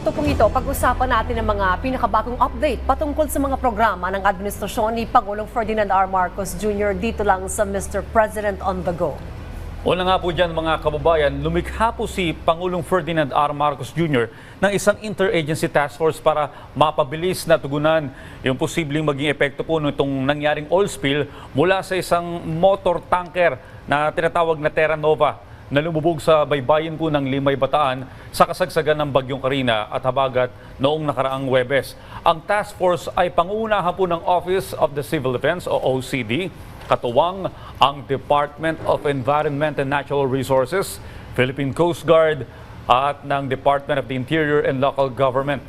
ito, pag-usapan natin ang mga pinakabagong update patungkol sa mga programa ng administrasyon ni Pangulong Ferdinand R. Marcos Jr. dito lang sa Mr. President on the Go. Una nga po dyan mga kababayan, lumikha po si Pangulong Ferdinand R. Marcos Jr. ng isang interagency task force para mapabilis na tugunan yung posibleng maging epekto po nitong nangyaring oil spill mula sa isang motor tanker na tinatawag na Terra Nova na lumubog sa baybayin po ng Limay Bataan sa kasagsagan ng Bagyong Karina at Habagat noong nakaraang Webes. Ang task force ay pangunahan po ng Office of the Civil Defense o OCD, katuwang ang Department of Environment and Natural Resources, Philippine Coast Guard at ng Department of the Interior and Local Government.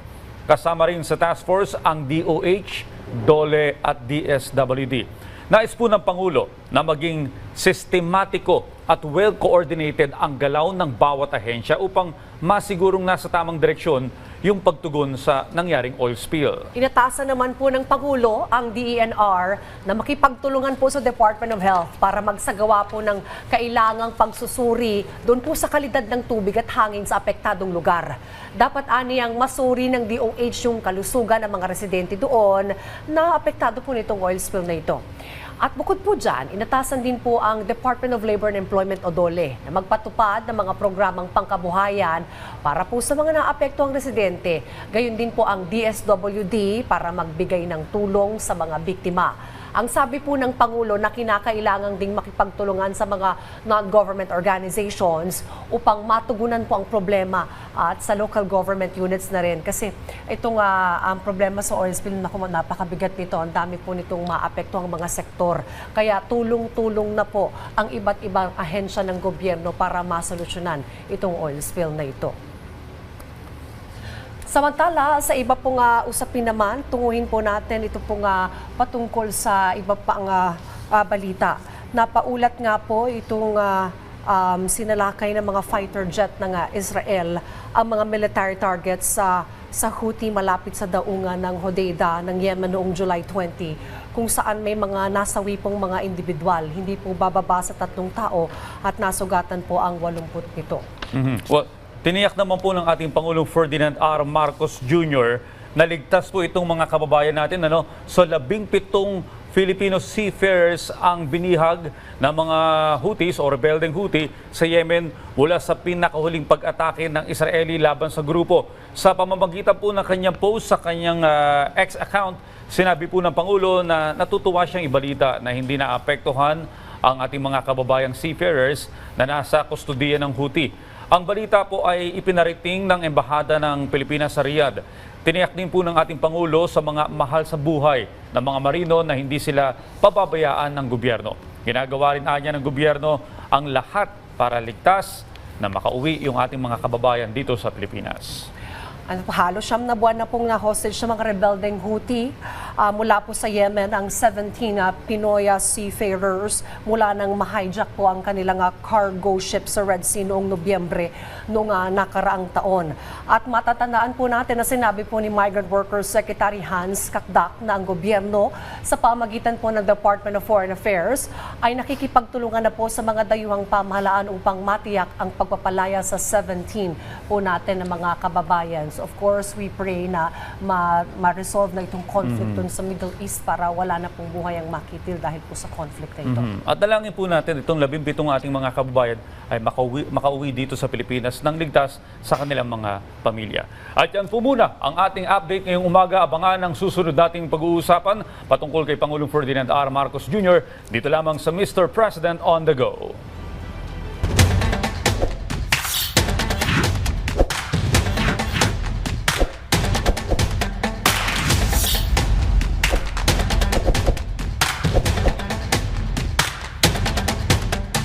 Kasama rin sa task force ang DOH, DOLE at DSWD. Nais po ng Pangulo na maging sistematiko at well-coordinated ang galaw ng bawat ahensya upang masigurong nasa tamang direksyon yung pagtugon sa nangyaring oil spill. Inatasan naman po ng Pangulo ang DENR na makipagtulungan po sa Department of Health para magsagawa po ng kailangang pagsusuri doon po sa kalidad ng tubig at hangin sa apektadong lugar. Dapat aniyang masuri ng DOH yung kalusugan ng mga residente doon na apektado po nitong oil spill na ito. At bukod po dyan, inatasan din po ang Department of Labor and Employment o DOLE na magpatupad ng mga programang pangkabuhayan para po sa mga naapektuhang residente. Gayon din po ang DSWD para magbigay ng tulong sa mga biktima. Ang sabi po ng Pangulo na kinakailangan ding makipagtulungan sa mga non-government organizations upang matugunan po ang problema at sa local government units na rin. Kasi itong ah, ang problema sa oil spill, naku, napakabigat nito. Ang dami po nitong maapekto ang mga sektor. Kaya tulong-tulong na po ang iba't ibang ahensya ng gobyerno para masolusyonan itong oil spill na ito. Samantala, sa iba pong ah, usapin naman, tunguhin po natin ito pong ah, patungkol sa iba pang ah, ah, balita. Napaulat nga po itong ah, um, sinalakay ng mga fighter jet ng ah, Israel ang mga military targets sa sa Houthi malapit sa daungan ng Hodeida ng Yemen noong July 20 kung saan may mga nasawi pong mga individual. Hindi po bababa sa tatlong tao at nasugatan po ang 80 nito. Mhm. Well, tiniyak naman po ng ating Pangulong Ferdinand R. Marcos Jr. na ligtas po itong mga kababayan natin ano, so labing pitong Filipino seafarers ang binihag ng mga Houthis o rebeldeng Houthi sa Yemen mula sa pinakahuling pag-atake ng Israeli laban sa grupo. Sa pamamagitan po ng kanyang post sa kanyang ah, X account, sinabi po ng Pangulo na natutuwa siyang ibalita na hindi naapektuhan ang ating mga kababayang seafarers na nasa kustudiya ng Houthi. Ang balita po ay ipinarating ng Embahada ng Pilipinas sa Riyadh. Tiniyak din po ng ating Pangulo sa mga mahal sa buhay ng mga marino na hindi sila pababayaan ng gobyerno. Ginagawa rin anya ng gobyerno ang lahat para ligtas na makauwi yung ating mga kababayan dito sa Pilipinas. Ano halos siyam na buwan na pong na-hostage sa mga rebeldeng Houthi ah, mula po sa Yemen ang 17 na Pinoy ah, seafarers mula nang ma-hijack po ang kanilang ah, cargo ship sa Red Sea noong Nobyembre noong ah, nakaraang taon. At matatandaan po natin na sinabi po ni Migrant Workers Secretary Hans Kakdak na ang gobyerno sa pamagitan po ng Department of Foreign Affairs ay nakikipagtulungan na po sa mga dayuhang pamahalaan upang matiyak ang pagpapalaya sa 17 po natin ng mga kababayan. So of course, we pray na ma- ma-resolve na itong conflict dun sa Middle East para wala na pong buhay ang makitil dahil po sa conflict na ito. Mhm. At dalangin po natin itong labimpitong ating mga kababayan ay makauwi, makauwi dito sa Pilipinas ng ligtas sa kanilang mga pamilya. At yan po muna ang ating update ngayong umaga. Abangan ang susunod nating pag-uusapan patungkol kay Pangulong Ferdinand R. Marcos Jr. dito lamang sa Mr. President on the Go.